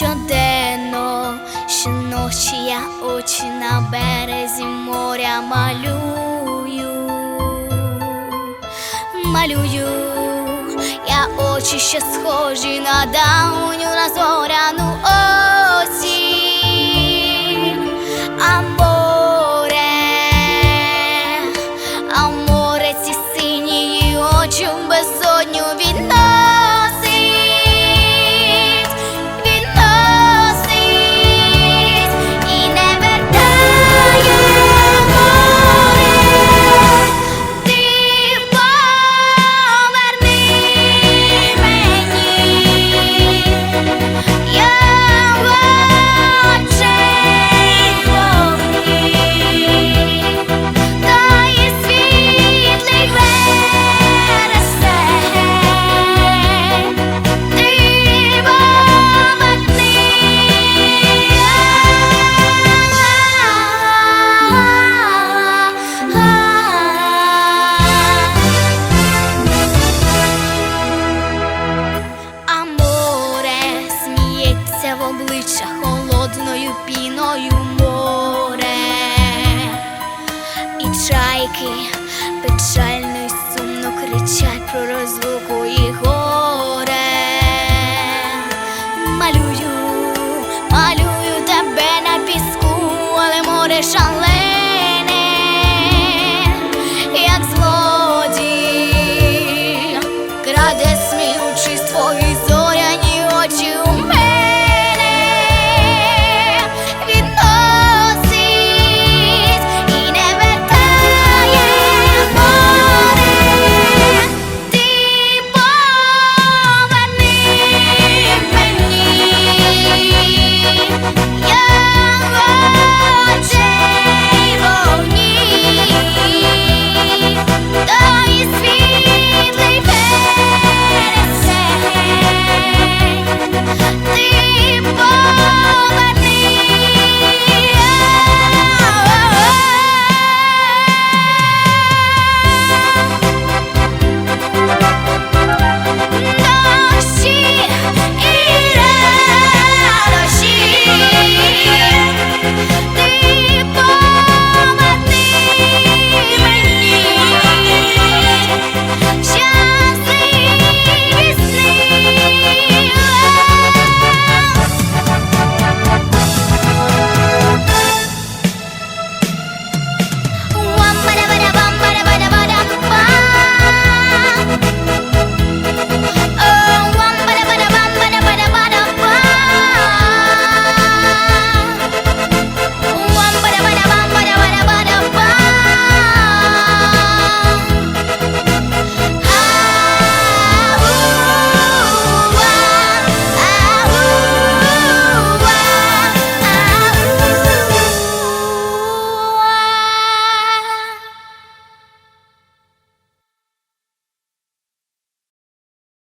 щоденно, щоночі я очі на березі моря малюю, малюю я очі, ще схожі на давню, на зоряну. Siad prorozwoju